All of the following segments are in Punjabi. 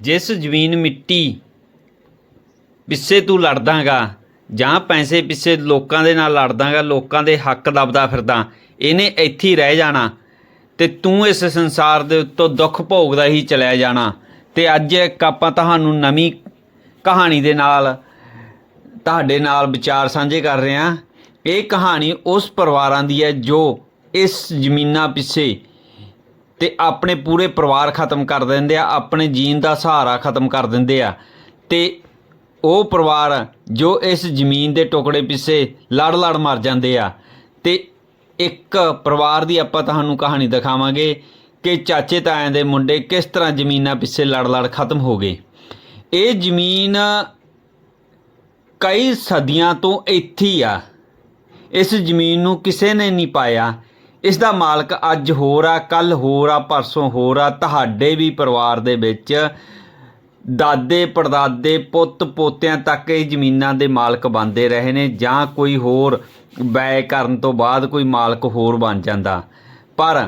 ਜਿਸ ਜ਼ਮੀਨ ਮਿੱਟੀ ਪਿੱਛੇ ਤੂੰ ਲੜਦਾਗਾ ਜਾਂ ਪੈਸੇ ਪਿੱਛੇ ਲੋਕਾਂ ਦੇ ਨਾਲ ਲੜਦਾਗਾ, ਲੋਕਾਂ ਦੇ ਹੱਕ ਦਬਦਾ ਫਿਰਦਾ, ਇਹਨੇ ਇੱਥੇ ਹੀ ਰਹਿ ਜਾਣਾ ਤੇ ਤੂੰ ਇਸ ਸੰਸਾਰ ਦੇ ਉੱਤੋਂ ਦੁੱਖ ਭੋਗਦਾ ਹੀ ਚਲਿਆ ਜਾਣਾ ਤੇ ਅੱਜ ਇੱਕ ਆਪਾਂ ਤੁਹਾਨੂੰ ਨਵੀਂ ਕਹਾਣੀ ਦੇ ਨਾਲ, ਤੁਹਾਡੇ ਨਾਲ ਵਿਚਾਰ ਸਾਂਝੇ ਕਰ ਰਹੇ ਹਾਂ। ਇਹ ਕਹਾਣੀ ਉਸ ਪਰਿਵਾਰਾਂ ਦੀ ਹੈ ਜੋ ਇਸ ਜ਼ਮੀਨਾਂ ਪਿੱਛੇ ਤੇ ਆਪਣੇ ਪੂਰੇ ਪਰਿਵਾਰ ਖਤਮ ਕਰ ਦਿੰਦੇ ਆ, ਆਪਣੇ ਜੀਣ ਦਾ ਸਹਾਰਾ ਖਤਮ ਕਰ ਦਿੰਦੇ ਆ। ਤੇ ਉਹ ਪਰਿਵਾਰ ਜੋ ਇਸ ਜ਼ਮੀਨ ਦੇ ਟੁਕੜੇ ਪਿੱਛੇ ਲੜ ਲੜ ਮਰ ਜਾਂਦੇ ਆ। ਤੇ ਇੱਕ ਪਰਿਵਾਰ ਦੀ ਆਪਾਂ ਤੁਹਾਨੂੰ ਕਹਾਣੀ ਦਿਖਾਵਾਂਗੇ ਕਿ ਚਾਚੇ ਤਾਇਆਂ ਦੇ ਮੁੰਡੇ ਕਿਸ ਤਰ੍ਹਾਂ ਜ਼ਮੀਨਾਂ ਪਿੱਛੇ ਲੜ ਲੜ ਖਤਮ ਹੋ ਗਏ। ਇਹ ਜ਼ਮੀਨ ਕਈ ਸਦੀਆਂ ਤੋਂ ਇੱਥੇ ਆ। ਇਸ ਜ਼ਮੀਨ ਨੂੰ ਕਿਸੇ ਨੇ ਨਹੀਂ ਪਾਇਆ। ਇਸ ਦਾ ਮਾਲਕ ਅੱਜ ਹੋਰ ਆ ਕੱਲ ਹੋਰ ਆ, ਪਰਸੋਂ ਹੋਰ ਆ। ਤੁਹਾਡੇ ਵੀ ਪਰਿਵਾਰ ਦੇ ਵਿੱਚ ਦਾਦੇ, ਪੜਦਾਦੇ, ਪੁੱਤ, ਪੋਤਿਆਂ ਤੱਕ ਇਹ ਜ਼ਮੀਨਾਂ ਦੇ ਮਾਲਕ ਬਣਦੇ ਰਹੇ ਨੇ ਜਾਂ ਕੋਈ ਹੋਰ ਬੈ ਕਰਨ ਤੋਂ ਬਾਅਦ ਕੋਈ ਮਾਲਕ ਹੋਰ ਬਣ ਜਾਂਦਾ। ਪਰ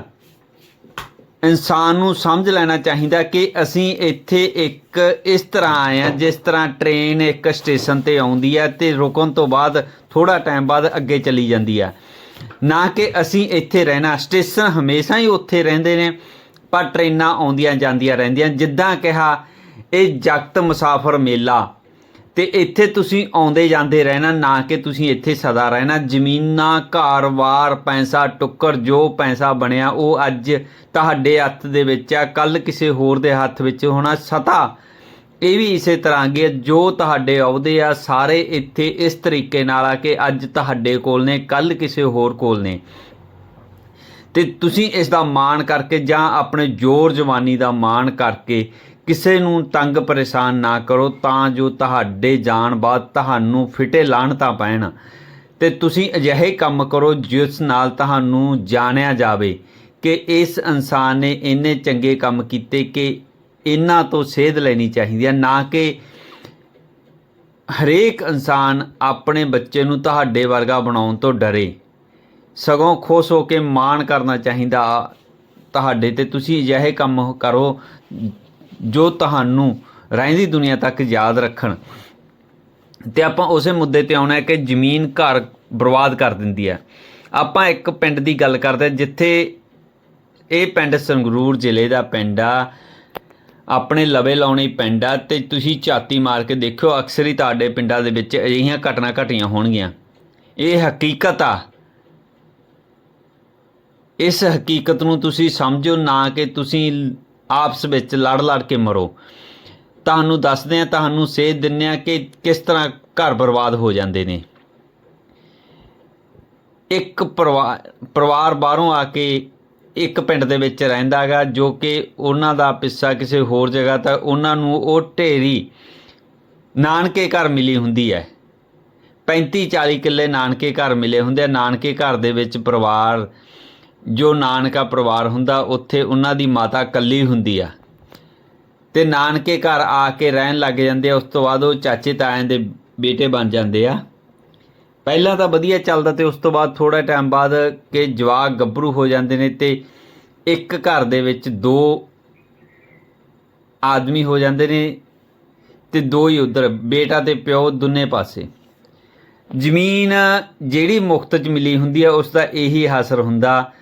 ਇਨਸਾਨ ਨੂੰ ਸਮਝ ਲੈਣਾ ਚਾਹੀਦਾ ਕਿ ਅਸੀਂ ਇੱਥੇ ਇੱਕ ਇਸ ਤਰ੍ਹਾਂ ਆਏ ਆ ਜਿਸ ਤਰ੍ਹਾਂ ਟ੍ਰੇਨ ਇੱਕ ਸਟੇਸ਼ਨ ਤੇ ਆਉਂਦੀ ਹੈ ਤੇ ਰੁਕਣ ਤੋਂ ਬਾਅਦ ਥੋੜਾ ਟਾਈਮ ਬਾਅਦ ਅੱਗੇ ਚਲੀ ਜਾਂਦੀ ਆ ਨਾ ਕਿ ਅਸੀਂ ਇੱਥੇ ਰਹਿਣਾ। ਸਟੇਸ਼ਨ ਹਮੇਸ਼ਾ ਹੀ ਉੱਥੇ ਰਹਿੰਦੇ ਨੇ, ਪਰ ਟ੍ਰੇਨਾਂ ਆਉਂਦੀਆਂ ਜਾਂਦੀਆਂ ਰਹਿੰਦੀਆਂ। ਜਿੱਦਾਂ ਕਿਹਾ, ਇਹ ਜਗਤ ਮੁਸਾਫਰ ਮੇਲਾ। ਤੇ ਇੱਥੇ ਤੁਸੀਂ ਆਉਂਦੇ ਜਾਂਦੇ ਰਹਿਣਾ, ਨਾ ਕਿ ਤੁਸੀਂ ਇੱਥੇ ਸਦਾ ਰਹਿਣਾ। ਜ਼ਮੀਨਾਂ, ਘਰ, ਵਾਰ, ਪੈਸਾ, ਟੁੱਕਰ, ਜੋ ਪੈਸਾ ਬਣਿਆ, ਉਹ ਅੱਜ ਤੁਹਾਡੇ ਹੱਥ ਦੇ ਵਿੱਚ ਆ। ਕੱਲ ਕਿਸੇ ਹੋਰ ਦੇ ਹੱਥ ਵਿੱਚ ਹੋਣਾ ਸਤਾ। ਇਹ ਵੀ ਇਸੇ ਤਰ੍ਹਾਂ ਅੱਗੇ ਜੋ ਤੁਹਾਡੇ ਅਹੁਦੇ ਆ, ਸਾਰੇ ਇੱਥੇ ਇਸ ਤਰੀਕੇ ਨਾਲ ਆ ਕਿ ਅੱਜ ਤੁਹਾਡੇ ਕੋਲ ਨੇ ਕੱਲ ਕਿਸੇ ਹੋਰ ਕੋਲ ਨੇ। ਤੇ ਤੁਸੀਂ ਇਸ ਦਾ ਮਾਣ ਕਰਕੇ ਜਾਂ ਆਪਣੇ ਜ਼ੋਰ ਜਵਾਨੀ ਦਾ ਮਾਣ ਕਰਕੇ ਕਿਸੇ ਨੂੰ ਤੰਗ ਪਰੇਸ਼ਾਨ ਨਾ ਕਰੋ, ਤਾਂ ਜੋ ਤੁਹਾਡੇ ਜਾਣ ਬਾਅਦ ਤੁਹਾਨੂੰ ਫਿਟੇ ਲਾਹਣਤਾਂ ਪੈਣ। ਤੇ ਤੁਸੀਂ ਅਜਿਹੇ ਕੰਮ ਕਰੋ ਜਿਸ ਨਾਲ ਤੁਹਾਨੂੰ ਜਾਣਿਆ ਜਾਵੇ ਕਿ ਇਸ ਇਨਸਾਨ ਨੇ ਇੰਨੇ ਚੰਗੇ ਕੰਮ ਕੀਤੇ ਕਿ ਇਹਨਾਂ ਤੋਂ ਸੇਧ ਲੈਣੀ ਚਾਹੀਦੀ ਹੈ ਨਾ ਕਿ ਹਰੇਕ ਇਨਸਾਨ ਆਪਣੇ ਬੱਚੇ ਨੂੰ ਤੁਹਾਡੇ ਵਰਗਾ ਬਣਾਉਣ ਤੋਂ ਡਰੇ। ਸਗੋਂ ਖੁਸ਼ ਹੋ ਕੇ ਮਾਣ ਕਰਨਾ ਚਾਹੀਦਾ, ਤੁਹਾਡੇ ਤੇ ਤੁਸੀਂ ਅਜਿਹੇ ਕੰਮ ਕਰੋ ਜੋ ਤੁਹਾਨੂੰ ਰਹਿੰਦੀ ਦੁਨੀਆ ਤੱਕ ਯਾਦ ਰੱਖਣ। ਤੇ ਆਪਾਂ ਉਸੇ ਮੁੱਦੇ ਤੇ ਆਉਣਾ ਹੈ ਕਿ ਜ਼ਮੀਨ ਘਰ ਬਰਬਾਦ ਕਰ ਦਿੰਦੀ ਹੈ ਆਪਾਂ ਇੱਕ ਪਿੰਡ ਦੀ ਗੱਲ ਕਰਦੇ ਜਿੱਥੇ ਇਹ ਪਿੰਡ ਸੰਗਰੂਰ ਜ਼ਿਲ੍ਹੇ ਦਾ ਪਿੰਡ ਆ ਆਪਣੇ ਲਵੇ ਲਾਉਣੀ ਪਿੰਡ ਆ ਤੇ ਤੁਸੀਂ ਝਾਤੀ ਮਾਰ ਕੇ ਦੇਖਿਓ, ਅਕਸਰ ਹੀ ਤੁਹਾਡੇ ਪਿੰਡਾਂ ਦੇ ਵਿੱਚ ਅਜਿਹੀਆਂ ਘਟਨਾ ਘਟੀਆਂ ਹੋਣਗੀਆਂ। ਇਹ ਹਕੀਕਤ ਆ। ਇਸ ਹਕੀਕਤ ਨੂੰ ਤੁਸੀਂ ਸਮਝੋ, ਨਾ ਕਿ ਤੁਸੀਂ ਆਪਸ ਵਿੱਚ ਲੜ ਲੜ ਕੇ ਮਰੋ। ਤੁਹਾਨੂੰ ਦੱਸਦੇ ਆ ਤੁਹਾਨੂੰ ਸੇਧ ਦਿੰਨੇ ਆ ਕਿ ਕਿਸ ਤਰ੍ਹਾਂ ਘਰ ਬਰਬਾਦ ਹੋ ਜਾਂਦੇ ਨੇ। ਇੱਕ ਪਰਿਵਾਰ ਪਰਿਵਾਰ ਬਾਹਰੋਂ ਆ ਕੇ ਇੱਕ ਪਿੰਡ ਦੇ ਵਿੱਚ ਰਹਿੰਦਾ ਹੈਗਾ, ਜੋ ਕਿ ਉਹਨਾਂ ਦਾ ਪਿੱਸਾ ਕਿਸੇ ਹੋਰ ਜਗ੍ਹਾ ਤਾਂ ਉਹਨਾਂ ਨੂੰ ਉਹ ਢੇਰੀ ਨਾਨਕੇ ਘਰ ਮਿਲੀ ਹੁੰਦੀ ਹੈ। 35 40 ਕਿੱਲੇ ਨਾਨਕੇ ਘਰ ਮਿਲੇ ਹੁੰਦੇ ਆ। ਨਾਨਕੇ ਘਰ ਦੇ ਵਿੱਚ ਪਰਿਵਾਰ, ਜੋ ਨਾਨਕਾ ਪਰਿਵਾਰ ਹੁੰਦਾ, ਉੱਥੇ ਉਹਨਾਂ ਦੀ ਮਾਤਾ ਕੱਲੀ ਹੁੰਦੀ ਆ। ਤੇ ਨਾਨਕੇ ਘਰ ਆ ਕੇ ਰਹਿਣ ਲੱਗ ਜਾਂਦੇ ਆ। ਉਸ ਤੋਂ ਬਾਅਦ ਉਹ ਚਾਚੇ ਤਾਇਆਂ ਦੇ ਬੇਟੇ ਬਣ ਜਾਂਦੇ ਆ। ਪਹਿਲਾਂ ਤਾਂ ਵਧੀਆ ਚੱਲਦਾ ਤੇ ਉਸ ਤੋਂ ਬਾਅਦ ਥੋੜਾ ਟਾਈਮ ਬਾਅਦ ਕਿ ਜਵਾਕ ਗੱਭਰੂ ਹੋ ਜਾਂਦੇ ਨੇ ਤੇ ਇੱਕ ਘਰ ਦੇ ਵਿੱਚ ਦੋ ਆਦਮੀ ਹੋ ਜਾਂਦੇ ਨੇ ਤੇ ਦੋ ਹੀ ਉਧਰ, ਬੇਟਾ ਤੇ ਪਿਓ ਦੋਨੇ ਪਾਸੇ। ਜ਼ਮੀਨ ਜਿਹੜੀ ਮੁਫਤ ਚ ਮਿਲੀ ਹੁੰਦੀ ਹੈ ਉਸ ਦਾ ਇਹੀ ਹਾਸਰ ਹੁੰਦਾ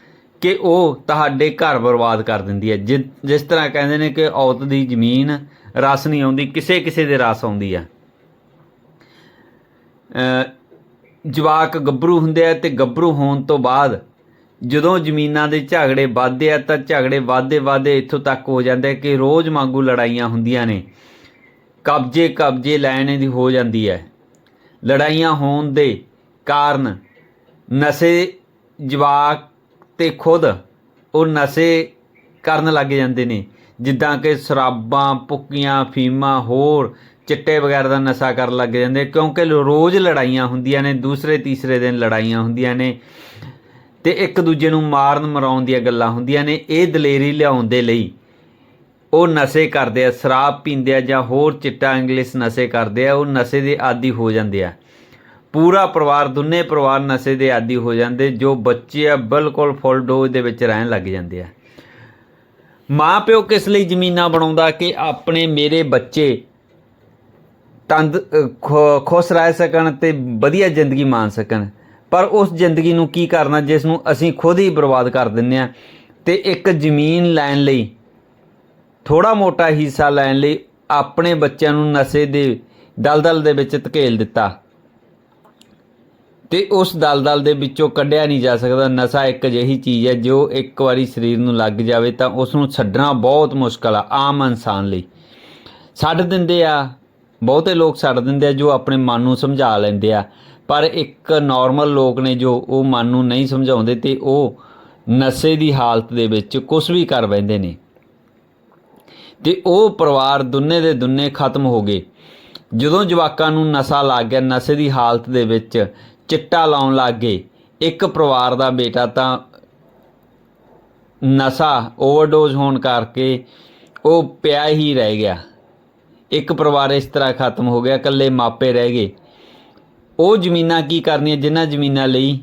ਕਿ ਉਹ ਤੁਹਾਡੇ ਘਰ ਬਰਬਾਦ ਕਰ ਦਿੰਦੀ ਹੈ ਜਿ- ਜਿਸ ਤਰ੍ਹਾਂ ਕਹਿੰਦੇ ਨੇ ਕਿ ਔਰਤ ਦੀ ਜ਼ਮੀਨ ਰਸ ਨਹੀਂ ਆਉਂਦੀ ਕਿਸੇ ਕਿਸੇ ਦੇ ਰਸ ਆਉਂਦੀ ਆ। ਜਵਾਕ ਗੱਭਰੂ ਹੁੰਦੇ ਆ ਤੇ ਗੱਭਰੂ ਹੋਣ ਤੋਂ ਬਾਅਦ ਜਦੋਂ ਜ਼ਮੀਨਾਂ ਦੇ ਝਗੜੇ ਵੱਧਦੇ ਆ ਤਾਂ ਝਗੜੇ ਵੱਧਦੇ ਵੱਧਦੇ ਇੱਥੋਂ ਤੱਕ ਹੋ ਜਾਂਦੇ ਕਿ ਰੋਜ਼ ਵਾਂਗੂ ਲੜਾਈਆਂ ਹੁੰਦੀਆਂ ਨੇ। ਕਬਜ਼ੇ ਕਬਜ਼ੇ ਲੈਣੇ ਦੀ ਹੋ ਜਾਂਦੀ ਹੈ। ਲੜਾਈਆਂ ਹੋਣ ਦੇ ਕਾਰਨ ਨਸ਼ੇ ਜਵਾਕ ਤੇ ਖੁਦ ਉਹ ਨਸ਼ੇ ਕਰਨ ਲੱਗ ਜਾਂਦੇ ਨੇ। ਜਿੱਦਾਂ ਕਿ ਸ਼ਰਾਬਾਂ ਪੁੱਕੀਆਂ ਫੀਮਾਂ, ਹੋਰ ਚਿੱਟੇ ਵਗੈਰਾ ਦਾ ਨਸ਼ਾ ਕਰਨ ਲੱਗ ਜਾਂਦੇ, ਕਿਉਂਕਿ ਰੋਜ਼ ਲੜਾਈਆਂ ਹੁੰਦੀਆਂ ਨੇ, ਦੂਸਰੇ, ਤੀਸਰੇ ਦਿਨ ਲੜਾਈਆਂ ਹੁੰਦੀਆਂ ਨੇ, ਤੇ ਇੱਕ ਦੂਜੇ ਨੂੰ ਮਾਰਨ, ਮਰਾਉਣ ਦੀਆਂ ਗੱਲਾਂ ਹੁੰਦੀਆਂ ਨੇ, ਇਹ ਦਲੇਰੀ ਲਿਆਉਣ ਦੇ ਲਈ ਉਹ ਨਸ਼ੇ ਕਰਦੇ ਆ, ਸ਼ਰਾਬ ਪੀਂਦੇ ਆ ਜਾਂ ਹੋਰ ਚਿੱਟਾ ਇੰਗਲਿਸ਼ ਨਸ਼ੇ ਕਰਦੇ ਆ, ਉਹ ਨਸ਼ੇ ਦੇ ਆਦੀ ਹੋ ਜਾਂਦੇ ਆ। ਪੂਰਾ ਪਰਿਵਾਰ, ਦੋਨੇ ਪਰਿਵਾਰ ਨਸ਼ੇ ਦੇ ਆਦੀ ਹੋ ਜਾਂਦੇ, ਜੋ ਬੱਚੇ ਆ, ਬਿਲਕੁਲ ਫੁੱਲ ਡੋਜ਼ ਦੇ ਵਿੱਚ ਰਹਿਣ ਲੱਗ ਜਾਂਦੇ ਆ। ਮਾਂ ਪਿਓ ਕਿਸ ਲਈ ਜ਼ਮੀਨਾਂ ਬਣਾਉਂਦਾ ਕਿ ਆਪਣੇ ਮੇਰੇ ਬੱਚੇ ਤੰਦ ਅ, ਖੁਸ਼ ਰਹਿ ਸਕਣ ਤੇ ਵਧੀਆ ਜ਼ਿੰਦਗੀ ਮਾਣ ਸਕਣ। ਪਰ ਉਸ ਜ਼ਿੰਦਗੀ ਨੂੰ ਕੀ ਕਰਨਾ ਜਿਸ ਨੂੰ ਅਸੀਂ ਖੁਦ ਹੀ ਬਰਬਾਦ ਕਰ ਦਿੰਨੇ ਆ ਤੇ ਇੱਕ ਜ਼ਮੀਨ ਲੈਣ ਲਈ ਥੋੜਾ ਮੋਟਾ ਹਿੱਸਾ ਲੈਣ ਲਈ ਆਪਣੇ ਬੱਚਿਆਂ ਨੂੰ ਨਸ਼ੇ ਦੇ ਦਲਦਲ ਦੇ ਵਿੱਚ ਧਕੇਲ ਦਿੱਤਾ। ਤੇ ਉਸ ਦਲਦਲ ਦੇ ਵਿੱਚੋਂ ਕੱਢਿਆ ਨਹੀਂ ਜਾ ਸਕਦਾ। ਨਸ਼ਾ ਇੱਕ ਅਜਿਹੀ ਚੀਜ਼ ਹੈ ਜੋ ਇੱਕ ਵਾਰੀ ਸਰੀਰ ਨੂੰ ਲੱਗ ਜਾਵੇ ਤਾਂ ਉਸ ਨੂੰ ਛੱਡਣਾ ਬਹੁਤ ਮੁਸ਼ਕਲ ਆ ਆਮ ਇਨਸਾਨ ਲਈ। ਛੱਡ ਦਿੰਦੇ ਆ ਬਹੁਤੇ ਲੋਕ ਛੱਡ ਦਿੰਦੇ ਆ ਜੋ ਆਪਣੇ ਮਨ ਨੂੰ ਸਮਝਾ ਲੈਂਦੇ ਆ। ਪਰ ਇੱਕ ਨਾਰਮਲ ਲੋਕ ਨੇ ਜੋ ਉਹ ਮਨ ਨੂੰ ਨਹੀਂ ਸਮਝਾਉਂਦੇ ਤੇ ਉਹ ਨਸ਼ੇ ਦੀ ਹਾਲਤ ਦੇ ਵਿੱਚ ਕੁਝ ਵੀ ਕਰ ਬੈਂਦੇ ਨੇ। ਤੇ ਉਹ ਪਰਿਵਾਰ ਦੁੰਨੇ ਦੇ ਦੁੰਨੇ ਖਤਮ ਹੋ ਗਏ। ਜਦੋਂ ਜਵਾਕਾਂ ਨੂੰ ਨਸ਼ਾ ਲੱਗ ਗਿਆ, ਨਸ਼ੇ ਦੀ ਹਾਲਤ ਦੇ ਵਿੱਚ ਚਿੱਟਾ ਲਾਉਣ ਲੱਗ ਗਏ, ਇੱਕ ਪਰਿਵਾਰ ਦਾ ਬੇਟਾ ਤਾਂ ਨਸ਼ਾ ਓਵਰਡੋਜ਼ ਹੋਣ ਕਰਕੇ ਉਹ ਪਿਆ ਹੀ ਰਹਿ ਗਿਆ। ਇੱਕ ਪਰਿਵਾਰ ਇਸ ਤਰ੍ਹਾਂ ਖਤਮ ਹੋ ਗਿਆ, ਇਕੱਲੇ ਮਾਪੇ ਰਹਿ ਗਏ। ਉਹ ਜ਼ਮੀਨਾਂ ਕੀ ਕਰਨੀਆਂ, ਜਿਨ੍ਹਾਂ ਜ਼ਮੀਨਾਂ ਲਈ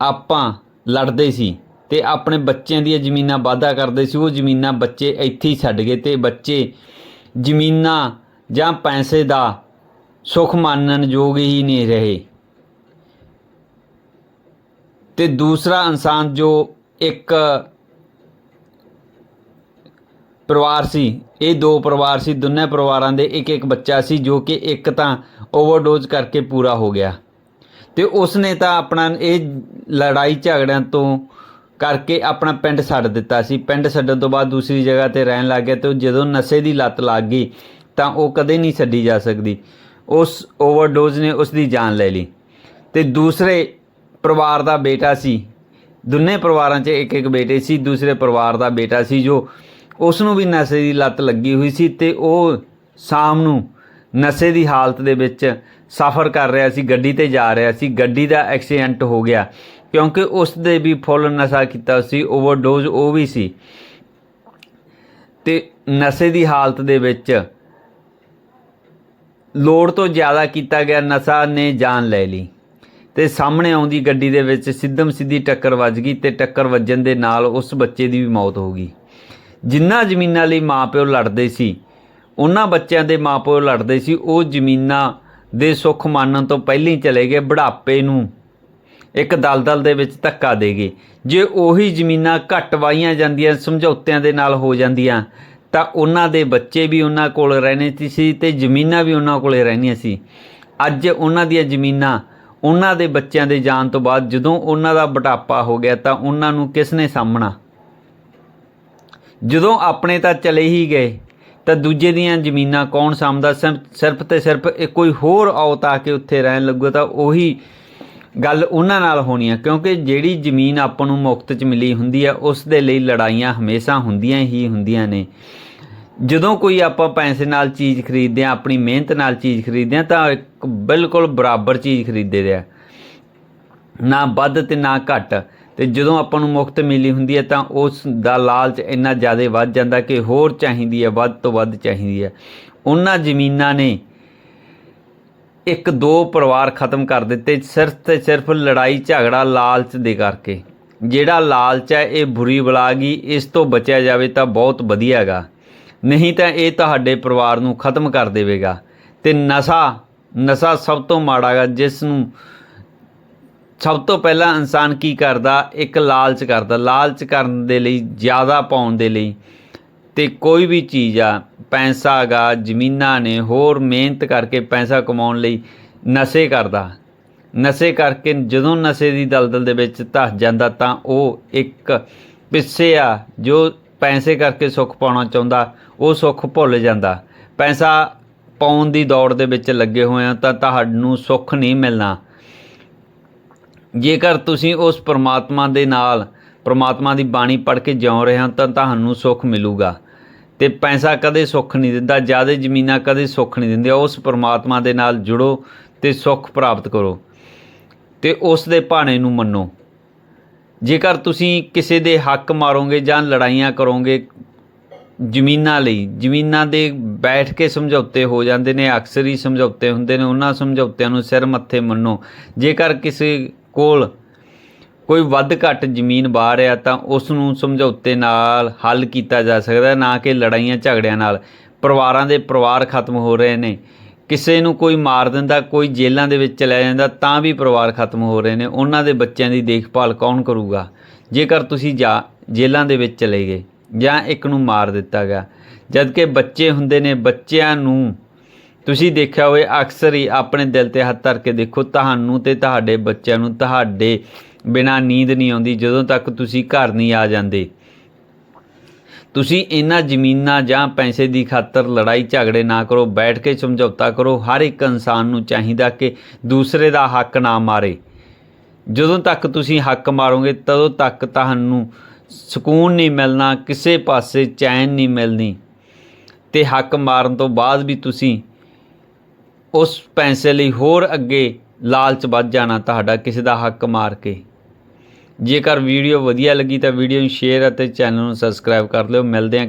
ਆਪਾਂ ਲੜਦੇ ਸੀ ਤੇ ਆਪਣੇ ਬੱਚਿਆਂ ਦੀਆਂ ਜ਼ਮੀਨਾਂ ਵਾਅਦਾ ਕਰਦੇ ਸੀ, ਉਹ ਜ਼ਮੀਨਾਂ ਬੱਚੇ ਇੱਥੇ ਹੀ ਛੱਡ ਗਏ ਤੇ ਬੱਚੇ ਜ਼ਮੀਨਾਂ ਜਾਂ ਪੈਸੇ ਦਾ ਸੁਖ ਮਾਨਣ ਯੋਗ ਹੀ ਨਹੀਂ ਰਹੇ। ਤੇ ਦੂਸਰਾ ਇਨਸਾਨ ਜੋ ਇੱਕ ਪਰਿਵਾਰ ਸੀ। ਇਹ ਦੋ ਪਰਿਵਾਰ ਸੀ। ਦੋਨੇ ਪਰਿਵਾਰਾਂ ਦੇ ਇੱਕ ਇੱਕ ਬੱਚਾ ਸੀ ਜੋ ਕਿ ਇੱਕ ਤਾਂ ਓਵਰਡੋਜ਼ ਕਰਕੇ ਪੂਰਾ ਹੋ ਗਿਆ। ਤੇ ਉਸਨੇ ਤਾਂ ਆਪਣਾ ਇਹ ਲੜਾਈ ਝਗੜਿਆਂ ਤੋਂ ਕਰਕੇ ਆਪਣਾ ਪਿੰਡ ਛੱਡ ਦਿੱਤਾ ਸੀ। ਪਿੰਡ ਛੱਡਣ ਤੋਂ ਬਾਅਦ ਦੂਸਰੀ ਜਗ੍ਹਾ ਤੇ ਰਹਿਣ ਲੱਗ ਗਿਆ ਤੇ ਉਹ ਜਦੋਂ ਨਸ਼ੇ ਦੀ ਲੱਤ ਲੱਗ ਗਈ ਤਾਂ ਉਹ ਕਦੇ ਨਹੀਂ ਛੱਡੀ ਜਾ ਸਕਦੀ। ਉਸ ਓਵਰਡੋਜ਼ ਨੇ ਉਸ ਦੀ ਜਾਨ ਲੈ ਲਈ। ਤੇ ਦੂਸਰੇ ਪਰਿਵਾਰ ਦਾ ਬੇਟਾ ਸੀ। ਦੋਨੇ ਪਰਿਵਾਰਾਂ 'ਚ ਇੱਕ ਇੱਕ ਬੇਟੇ ਸੀ। ਦੂਸਰੇ ਪਰਿਵਾਰ ਦਾ ਬੇਟਾ ਸੀ ਜੋ ਉਸ ਨੂੰ ਵੀ ਨਸ਼ੇ ਦੀ ਲੱਤ ਲੱਗੀ ਹੋਈ ਸੀ ਤੇ ਉਹ ਸ਼ਾਮ ਨੂੰ ਨਸ਼ੇ ਦੀ ਹਾਲਤ ਦੇ ਵਿੱਚ ਸਫ਼ਰ ਕਰ ਰਿਹਾ ਸੀ, ਗੱਡੀ ਤੇ ਜਾ ਰਿਹਾ ਸੀ। ਗੱਡੀ ਦਾ ਐਕਸੀਡੈਂਟ ਹੋ ਗਿਆ ਕਿਉਂਕਿ ਉਸ ਦੇ ਵੀ ਫੁੱਲ ਨਸ਼ਾ ਕੀਤਾ ਸੀ ਓਵਰਡੋਜ਼ ਉਹ ਵੀ ਸੀ। ਤੇ ਨਸ਼ੇ ਦੀ ਹਾਲਤ ਦੇ ਵਿੱਚ ਲੋੜ ਤੋਂ ਜ਼ਿਆਦਾ ਕੀਤਾ ਗਿਆ ਨਸ਼ਾ ਨੇ ਜਾਨ ਲੈ ਲਈ। ਤੇ ਸਾਹਮਣੇ ਆਉਂਦੀ ਗੱਡੀ ਦੇ ਵਿੱਚ ਸਿੱਧਮ ਸਿੱਧੀ ਟੱਕਰ ਵੱਜ ਗਈ ਤੇ ਟੱਕਰ ਵੱਜਣ ਦੇ ਨਾਲ ਉਸ ਬੱਚੇ ਦੀ ਵੀ ਮੌਤ ਹੋ ਗਈ। ਜਿੰਨਾ ਜ਼ਮੀਨਾਂ ਲਈ ਮਾਪਿਓ ਲੜਦੇ ਸੀ, ਉਹਨਾਂ ਬੱਚਿਆਂ ਦੇ ਮਾਪਿਓ ਲੜਦੇ ਸੀ, ਉਹ ਜ਼ਮੀਨਾਂ ਦੇ ਸੁੱਖ ਮਾਨਣ ਤੋਂ ਪਹਿਲਾਂ ਹੀ ਚਲੇ ਗਏ ਬੁਢਾਪੇ ਨੂੰ। ਇੱਕ ਦਲਦਲ ਦੇ ਵਿੱਚ ਧੱਕਾ ਦੇ ਗਏ। ਜੇ ਉਹੀ ਜ਼ਮੀਨਾਂ ਘੱਟ ਵਾਹੀਆਂ ਜਾਂਦੀਆਂ, ਸਮਝੌਤਿਆਂ ਦੇ ਨਾਲ ਹੋ ਜਾਂਦੀਆਂ, ਤਾਂ ਉਹਨਾਂ ਦੇ ਬੱਚੇ ਵੀ ਉਹਨਾਂ ਕੋਲ ਰਹਿਣੇ ਸੀ ਤੇ ਜ਼ਮੀਨਾਂ ਵੀ ਉਹਨਾਂ ਕੋਲੇ ਰਹਿਣੀਆਂ ਸੀ। ਅੱਜ ਉਹਨਾਂ ਦੀਆਂ ਜ਼ਮੀਨਾਂ ਉਹਨਾਂ ਦੇ ਬੱਚਿਆਂ ਦੇ ਜਾਣ ਤੋਂ ਬਾਅਦ ਜਦੋਂ ਉਹਨਾਂ ਦਾ ਬੁਢਾਪਾ ਹੋ ਗਿਆ, ਤਾਂ ਉਹਨਾਂ ਨੂੰ ਕਿਸ ਨੇ ਸਾਹਮਣਾ ਜਦੋਂ ਆਪਣੇ ਤਾਂ ਚਲੇ ਹੀ ਗਏ, ਤਾਂ ਦੂਜੇ ਦੀਆਂ ਜ਼ਮੀਨਾਂ ਕੌਣ ਸਾਂਭਦਾ? ਸਿਰਫ- ਸਿਰਫ ਤੇ ਸਿਰਫ ਇਹ ਕੋਈ ਹੋਰ ਔਤ ਆ ਕੇ ਉੱਥੇ ਰਹਿਣ ਲੱਗੂ, ਤਾਂ ਉਹੀ ਗੱਲ ਉਹਨਾਂ ਨਾਲ ਹੋਣੀ ਆ, ਕਿਉਂਕਿ ਜਿਹੜੀ ਜ਼ਮੀਨ ਆਪਾਂ ਨੂੰ ਮੁਫਤ 'ਚ ਮਿਲੀ ਹੁੰਦੀ ਆ, ਉਸ ਦੇ ਲਈ ਲੜਾਈਆਂ ਹਮੇਸ਼ਾ ਹੁੰਦੀਆਂ ਹੀ ਹੁੰਦੀਆਂ ਨੇ। ਜਦੋਂ ਕੋਈ ਆਪਾਂ ਪੈਸੇ ਨਾਲ ਚੀਜ਼ ਖਰੀਦਦੇ ਆ, ਆਪਣੀ ਮਿਹਨਤ ਨਾਲ ਚੀਜ਼ ਖਰੀਦਦੇ ਆ, ਤਾਂ ਇੱਕ ਬਿਲਕੁਲ ਬਰਾਬਰ ਚੀਜ਼ ਖਰੀਦਦੇ ਆ ਨਾ ਵੱਧ ਤੇ ਨਾ ਘੱਟ। ਤੇ ਜਦੋਂ ਆਪਾਂ ਨੂੰ ਮੁਫਤ ਮਿਲੀ ਹੁੰਦੀ ਹੈ ਤਾਂ ਉਸ ਦਾ ਲਾਲਚ ਇੰਨਾ ਜ਼ਿਆਦਾ ਵੱਧ ਜਾਂਦਾ ਕਿ ਹੋਰ ਚਾਹੀਦੀ ਹੈ, ਵੱਧ ਤੋਂ ਵੱਧ ਚਾਹੀਦੀ ਹੈ। ਉਹਨਾਂ ਜ਼ਮੀਨਾਂ ਨੇ ਇੱਕ ਦੋ ਪਰਿਵਾਰ ਖਤਮ ਕਰ ਦਿੱਤੇ, ਸਿਰਫ ਤੇ ਸਿਰਫ ਲੜਾਈ, ਝਗੜਾ, ਲਾਲਚ ਦੇ ਕਰਕੇ। ਜਿਹੜਾ ਲਾਲਚ ਹੈ, ਇਹ ਬੁਰੀ ਬਲਾ ਗਈ, ਇਸ ਤੋਂ ਬਚਿਆ ਜਾਵੇ ਤਾਂ ਬਹੁਤ ਵਧੀਆ ਹੈਗਾ। ਨਹੀਂ ਤਾਂ ਇਹ ਤੁਹਾਡੇ ਪਰਿਵਾਰ ਨੂੰ ਖਤਮ ਕਰ ਦੇਵੇਗਾ। ਤੇ ਨਸ਼ਾ ਨਸ਼ਾ ਸਭ ਤੋਂ ਮਾੜਾ ਗਾ ਜਿਸ ਨੂੰ ਸਭ ਤੋਂ ਪਹਿਲਾਂ ਇਨਸਾਨ ਕੀ ਕਰਦਾ? ਇੱਕ ਲਾਲਚ ਕਰਦਾ। ਲਾਲਚ ਕਰਨ ਦੇ ਲਈ, ਜ਼ਿਆਦਾ ਪਾਉਣ ਦੇ ਲਈ ਤੇ ਕੋਈ ਵੀ ਚੀਜ਼ ਆ, ਪੈਸਾ ਗਾ, ਜ਼ਮੀਨਾਂ ਨੇ ਹੋਰ ਮਿਹਨਤ ਕਰਕੇ ਪੈਸਾ ਕਮਾਉਣ ਲਈ ਨਸ਼ੇ ਕਰਦਾ। ਨਸ਼ੇ ਕਰਕੇ ਜਦੋਂ ਨਸ਼ੇ ਦੀ ਦਲਦਲ ਦੇ ਵਿੱਚ ਧਸ ਜਾਂਦਾ ਤਾਂ ਉਹ ਇੱਕ ਪਿੱਛੇ ਆ, ਜੋ ਪੈਸੇ ਕਰਕੇ ਸੁੱਖ ਪਾਉਣਾ ਚਾਹੁੰਦਾ, ਉਹ ਸੁੱਖ ਭੁੱਲ ਜਾਂਦਾ। ਪੈਸਾ ਪਾਉਣ ਦੀ ਦੌੜ ਦੇ ਵਿੱਚ ਲੱਗੇ ਹੋਏ ਆ ਤਾਂ ਤੁਹਾਨੂੰ ਸੁੱਖ ਨਹੀਂ ਮਿਲਣਾ। ਜੇਕਰ ਤੁਸੀਂ ਉਸ ਪਰਮਾਤਮਾ ਦੇ ਨਾਲ, ਪਰਮਾਤਮਾ ਦੀ ਬਾਣੀ ਪੜ੍ਹ ਕੇ ਜਿਉ ਰਹੇ ਹੋ, ਤਾਂ ਤੁਹਾਨੂੰ ਸੁੱਖ ਮਿਲੂਗਾ। ਤੇ ਪੈਸਾ ਕਦੇ ਸੁੱਖ ਨਹੀਂ ਦਿੰਦਾ, ਜ਼ਿਆਦਾ ਜ਼ਮੀਨਾਂ ਕਦੇ ਸੁੱਖ ਨਹੀਂ ਦਿੰਦੀਆਂ। ਉਸ ਪਰਮਾਤਮਾ ਦੇ ਨਾਲ ਜੁੜੋ ਤੇ ਸੁੱਖ ਪ੍ਰਾਪਤ ਕਰੋ ਤੇ ਉਸ ਦੇ ਭਾਣੇ ਨੂੰ ਮੰਨੋ। ਜੇਕਰ ਤੁਸੀਂ ਕਿਸੇ ਦੇ ਹੱਕ ਮਾਰੋਗੇ ਜਾਂ ਲੜਾਈਆਂ ਕਰੋਗੇ, ਜ਼ਮੀਨਾਂ ਲਈ, ਜ਼ਮੀਨਾਂ ਦੇ ਬੈਠ ਕੇ ਸਮਝੌਤੇ ਹੋ ਜਾਂਦੇ ਨੇ, ਅਕਸਰ ਹੀ ਸਮਝੌਤੇ ਹੁੰਦੇ ਨੇ, ਉਹਨਾਂ ਸਮਝੌਤਿਆਂ ਨੂੰ ਸਿਰ ਮੱਥੇ ਮੰਨੋ। ਜੇਕਰ ਕਿਸੇ ਕੋਲ ਕੋਈ ਵੱਧ ਘੱਟ ਜ਼ਮੀਨ ਬਾਹਰ ਆ ਤਾਂ ਉਸ ਨੂੰ ਸਮਝੌਤੇ ਨਾਲ ਹੱਲ ਕੀਤਾ ਜਾ ਸਕਦਾ ਨਾ ਕਿ ਲੜਾਈਆਂ ਝਗੜਿਆਂ ਨਾਲ। ਪਰਿਵਾਰਾਂ ਦੇ ਪਰਿਵਾਰ ਖਤਮ ਹੋ ਰਹੇ ਨੇ। ਕਿਸੇ ਨੂੰ ਕੋਈ ਮਾਰ ਦਿੰਦਾ, ਕੋਈ ਜੇਲ੍ਹਾਂ ਦੇ ਵਿੱਚ ਚਲਾ ਜਾਂਦਾ, ਤਾਂ ਵੀ ਪਰਿਵਾਰ ਖਤਮ ਹੋ ਰਹੇ ਨੇ। ਉਹਨਾਂ ਦੇ ਬੱਚਿਆਂ ਦੀ ਦੇਖਭਾਲ ਕੌਣ ਕਰੂਗਾ? ਜੇਕਰ ਤੁਸੀਂ ਜਾ ਜੇਲ੍ਹਾਂ ਦੇ ਵਿੱਚ ਚਲੇ ਗਏ ਜਾਂ ਇੱਕ ਨੂੰ ਮਾਰ ਦਿੱਤਾ ਗਿਆ, ਜਦਕਿ ਬੱਚੇ ਹੁੰਦੇ ਨੇ, ਬੱਚਿਆਂ ਨੂੰ ਤੁਸੀਂ ਦੇਖਿਆ ਹੋਵੇ, ਅਕਸਰ ਹੀ ਆਪਣੇ ਦਿਲ ਤੇ ਹੱਥ ਧਰ ਕੇ ਦੇਖੋ, ਤੁਹਾਨੂੰ ਤੇ ਤੁਹਾਡੇ ਬੱਚਿਆਂ ਨੂੰ ਤੁਹਾਡੇ ਬਿਨਾ ਨੀਂਦ ਨਹੀਂ ਆਉਂਦੀ, ਜਦੋਂ ਤੱਕ ਤੁਸੀਂ ਘਰ ਨਹੀਂ ਆ ਜਾਂਦੇ। ਤੁਸੀਂ ਇਹਨਾਂ ਜ਼ਮੀਨਾਂ ਜਾਂ ਪੈਸੇ ਦੀ ਖਾਤਰ ਲੜਾਈ ਝਗੜੇ ਨਾ ਕਰੋ, ਬੈਠ ਕੇ ਸਮਝੌਤਾ ਕਰੋ, ਹਰ ਇੱਕ ਇਨਸਾਨ ਨੂੰ ਚਾਹੀਦਾ ਕਿ ਦੂਸਰੇ ਦਾ ਹੱਕ ਨਾ ਮਾਰੇ। ਜਦੋਂ ਤੱਕ ਤੁਸੀਂ ਹੱਕ ਮਾਰੋਗੇ, ਤਦੋਂ ਤੱਕ ਤੁਹਾਨੂੰ ਸਕੂਨ ਨਹੀਂ ਮਿਲਣਾ, ਕਿਸੇ ਪਾਸੇ ਚੈਨ ਨਹੀਂ ਮਿਲਣੀ। ਤੇ ਹੱਕ ਮਾਰਨ ਤੋਂ ਬਾਅਦ ਵੀ ਤੁਸੀਂ ਉਸ ਪੈਸੇ ਲਈ ਹੋਰ ਅੱਗੇ ਲਾਲਚ ਵੱਧ ਜਾਣਾ ਤੁਹਾਡਾ, ਕਿਸੇ ਦਾ ਹੱਕ ਮਾਰ ਕੇ। ਜੇਕਰ ਵੀਡੀਓ ਵਧੀਆ ਲੱਗੀ ਤਾਂ ਵੀਡੀਓ ਨੂੰ ਸ਼ੇਅਰ ਅਤੇ ਚੈਨਲ ਨੂੰ ਸਬਸਕ੍ਰਾਈਬ ਕਰ ਲਿਓ। ਮਿਲਦੇ ਹਾਂ